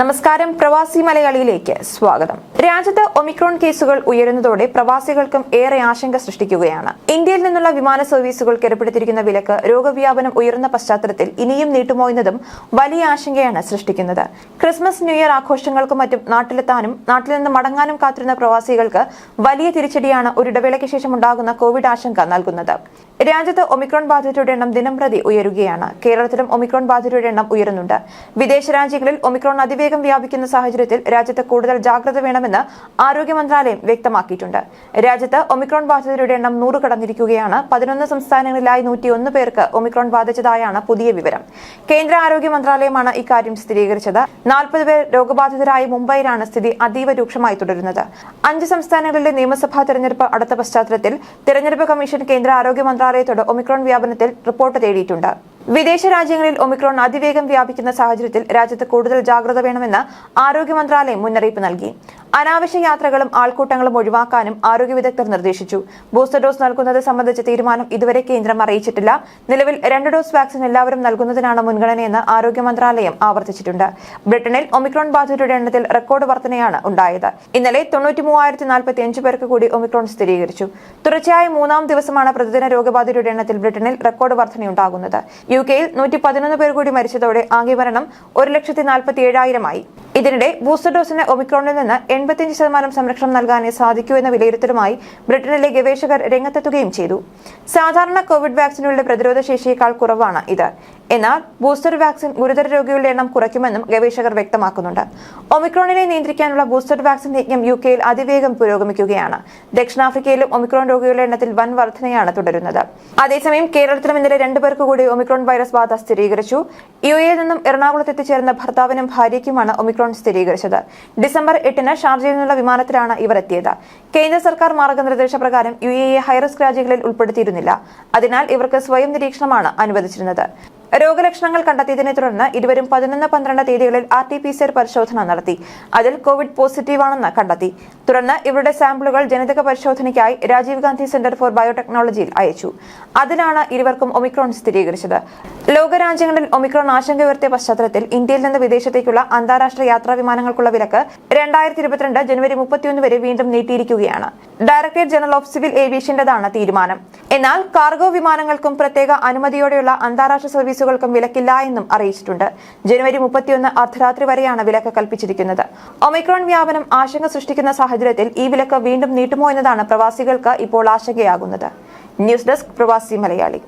നമസ്കാരം. പ്രവാസി മലയാളിയിലേക്ക് സ്വാഗതം. രാജ്യത്ത് ഒമിക്രോൺ കേസുകൾ ഉയരുന്നതോടെ പ്രവാസികൾക്കും ഏറെ ആശങ്ക സൃഷ്ടിക്കുകയാണ്. ഇന്ത്യയിൽ നിന്നുള്ള വിമാന സർവീസുകൾക്ക് ഏർപ്പെടുത്തിയിരിക്കുന്ന വിലക്ക് രോഗവ്യാപനം ഉയർന്ന പശ്ചാത്തലത്തിൽ ഇനിയും നീട്ടുമോ എന്നതും വലിയ ആശങ്കയാണ് സൃഷ്ടിക്കുന്നത്. ക്രിസ്മസ് ന്യൂ ഇയർ ആഘോഷങ്ങൾക്കും മറ്റും നാട്ടിലെത്താനും നാട്ടിൽ നിന്ന് മടങ്ങാനും കാത്തിരുന്ന പ്രവാസികൾക്ക് വലിയ തിരിച്ചടിയാണ് ഒരു ഇടവേളയ്ക്ക് ശേഷം ഉണ്ടാകുന്ന കോവിഡ് ആശങ്ക നൽകുന്നത്. രാജ്യത്ത് ഒമിക്രോൺ ബാധിതരുടെ എണ്ണം ദിനംപ്രതി ഉയരുകയാണ്. കേരളത്തിലും ഒമിക്രോൺ ബാധിതരുടെ എണ്ണം ഉയരുന്നുണ്ട്. വിദേശ രാജ്യങ്ങളിൽ ഒമിക്രോൺ അതിവേഗം വ്യാപിക്കുന്ന സാഹചര്യത്തിൽ രാജ്യത്ത് കൂടുതൽ ജാഗ്രത വേണമെന്ന് ആരോഗ്യ മന്ത്രാലയം വ്യക്തമാക്കിയിട്ടുണ്ട്. രാജ്യത്ത് ഒമിക്രോൺ ബാധിതരുടെ എണ്ണം നൂറ് കടന്നിരിക്കുകയാണ്. പതിനൊന്ന് സംസ്ഥാനങ്ങളിലായി നൂറ്റിയൊന്ന് പേർക്ക് ഒമിക്രോൺ ബാധിച്ചതായാണ് പുതിയ വിവരം. കേന്ദ്ര ആരോഗ്യ മന്ത്രാലയമാണ് ഇക്കാര്യം സ്ഥിരീകരിച്ചത്. നാൽപ്പത് പേർ രോഗബാധിതരായി മുംബൈയിലാണ് സ്ഥിതി അതീവ രൂക്ഷമായി തുടരുന്നത്. അഞ്ച് സംസ്ഥാനങ്ങളിലെ നിയമസഭാ തെരഞ്ഞെടുപ്പ് അടുത്ത പശ്ചാത്തലത്തിൽ തെരഞ്ഞെടുപ്പ് കമ്മീഷൻ കേന്ദ്ര ആരോഗ്യ മന്ത്രാലയത്തോട് ഒമിക്രോൺ വ്യാപനത്തിൽ റിപ്പോർട്ട് തേടിയിട്ടുണ്ട്. വിദേശ രാജ്യങ്ങളിൽ ഒമിക്രോൺ അതിവേഗം വ്യാപിക്കുന്ന സാഹചര്യത്തിൽ രാജ്യത്ത് കൂടുതൽ ജാഗ്രത വേണമെന്ന് ആരോഗ്യ മന്ത്രാലയം മുന്നറിയിപ്പ് നൽകി. അനാവശ്യ യാത്രകളും ആൾക്കൂട്ടങ്ങളും ഒഴിവാക്കാനും ആരോഗ്യ വിദഗ്ധർ നിർദ്ദേശിച്ചു. ബൂസ്റ്റർ ഡോസ് നൽകുന്നത് സംബന്ധിച്ച തീരുമാനം ഇതുവരെ കേന്ദ്രം അറിയിച്ചിട്ടില്ല. നിലവിൽ രണ്ട് ഡോസ് വാക്സിൻ എല്ലാവരും നൽകുന്നതിനാണ് മുൻഗണനയെന്ന് ആരോഗ്യ മന്ത്രാലയം ആവർത്തിച്ചിട്ടുണ്ട്. ബ്രിട്ടനിൽ ഒമിക്രോൺ ബാധിതരുടെ എണ്ണത്തിൽ റെക്കോർഡ് വർധനയാണ് ഉണ്ടായത്. ഇന്നലെ തൊണ്ണൂറ്റി പേർക്ക് കൂടി ഒമിക്രോൺ സ്ഥിരീകരിച്ചു. തുടർച്ചയായ മൂന്നാം ദിവസമാണ് പ്രതിദിന രോഗബാധിതരുടെ എണ്ണത്തിൽ ബ്രിട്ടനിൽ റെക്കോർഡ് വർധനയുണ്ടാകുന്നത്. യു കെയിൽ നൂറ്റി പതിനൊന്ന് പേർ കൂടി മരിച്ചതോടെ ആകെ മരണം ഒരു ലക്ഷത്തി നാൽപ്പത്തി ഏഴായിരമായി ഇതിനിടെ ബൂസ്റ്റർ ഡോസിന് ഒമിക്രോണിൽ നിന്ന് എൺപത്തിയഞ്ച് ശതമാനം സംരക്ഷണം നൽകാനേ സാധിക്കൂ എന്ന വിലയിരുത്തലുമായി ബ്രിട്ടനിലെ ഗവേഷകർ രംഗത്തെത്തുകയും ചെയ്തു. സാധാരണ കോവിഡ് വാക്സിനുകളുടെ പ്രതിരോധ ശേഷിയേക്കാൾ കുറവാണ് ഇത്. എന്നാൽ ബൂസ്റ്റർ വാക്സിൻ ഗുരുതര രോഗികളുടെ എണ്ണം കുറയ്ക്കുമെന്നും ഗവേഷകർ വ്യക്തമാക്കുന്നുണ്ട്. ഒമിക്രോണിനെ നിയന്ത്രിക്കാനുള്ള ബൂസ്റ്റർ വാക്സിൻ യജ്ഞം യു കെയിൽ അതിവേഗം പുരോഗമിക്കുകയാണ്. ദക്ഷിണാഫ്രിക്കയിലും ഒമിക്രോൺ രോഗികളുടെ എണ്ണത്തിൽ വൻ വർധനയാണ് തുടരുന്നത്. അതേസമയം കേരളത്തിലും ഇന്നലെ രണ്ടുപേർക്ക് കൂടി ഒമിക്രോൺ വൈറസ് ബാധ സ്ഥിരീകരിച്ചു. യു എയിൽ നിന്നും എറണാകുളത്ത് എത്തിച്ചേർന്ന ഭർത്താവിനും ഭാര്യയ്ക്കുമാണ് ഒമിക്രോൺ സ്ഥിരീകരിച്ചത്. ഡിസംബർ എട്ടിന് ഷാർജയിൽ നിന്നുള്ള വിമാനത്തിലാണ് ഇവർ എത്തിയത്. കേന്ദ്ര സർക്കാർ മാർഗനിർദ്ദേശപ്രകാരം യു എ ഹൈറിസ്ക് രാജ്യങ്ങളിൽ ഉൾപ്പെടുത്തിയിരുന്നില്ല. അതിനാൽ ഇവർക്ക് സ്വയം നിരീക്ഷണമാണ് അനുവദിച്ചിരുന്നത്. രോഗലക്ഷണങ്ങൾ കണ്ടെത്തിയതിനെ തുടർന്ന് ഇരുവരും പതിനൊന്ന് പന്ത്രണ്ട് തീയതികളിൽ R T P C R പരിശോധന നടത്തി. അതിൽ കോവിഡ് പോസിറ്റീവാണെന്ന് കണ്ടെത്തി. തുടർന്ന് ഇവരുടെ സാമ്പിളുകൾ ജനിതക പരിശോധനയ്ക്കായി രാജീവ് ഗാന്ധി സെന്റർ ഫോർ ബയോടെക്നോളജിയിൽ അയച്ചു. അതിലാണ് ഇരുവർക്കും ഒമിക്രോൺ സ്ഥിരീകരിച്ചത്. ലോകരാജ്യങ്ങളിൽ ഒമിക്രോൺ ആശങ്ക ഉയർത്തിയ പശ്ചാത്തലത്തിൽ ഇന്ത്യയിൽ നിന്ന് വിദേശത്തേക്കുള്ള അന്താരാഷ്ട്ര യാത്രാ വിമാനങ്ങൾക്കുള്ള വിലക്ക് രണ്ടായിരത്തി ഇരുപത്തിരണ്ട് ജനുവരി മുപ്പത്തിയൊന്ന് വരെ വീണ്ടും നീട്ടിയിരിക്കുകയാണ്. ഡയറക്ടറേറ്റ് ജനറൽ ഓഫ് സിവിൽ ഏവിയേഷന്റേതാണ് തീരുമാനം. എന്നാൽ കാർഗോ വിമാനങ്ങൾക്കും പ്രത്യേക അനുമതിയോടെയുള്ള അന്താരാഷ്ട്ര സർവീസുകൾക്കും വിലക്കില്ല എന്നും അറിയിച്ചിട്ടുണ്ട്. ജനുവരി മുപ്പത്തിയൊന്ന് അർദ്ധരാത്രി വരെയാണ് വിലക്ക് കൽപ്പിച്ചിരിക്കുന്നത്. ഒമിക്രോൺ വ്യാപനം ആശങ്ക സൃഷ്ടിക്കുന്ന സാഹചര്യത്തിൽ ഈ വിലക്ക് വീണ്ടും നീട്ടുമോ എന്നതാണ് പ്രവാസികൾക്ക് ഇപ്പോൾ ആശങ്കയാകുന്നത്. ന്യൂസ് ഡെസ്ക് പ്രവാസി മലയാളി.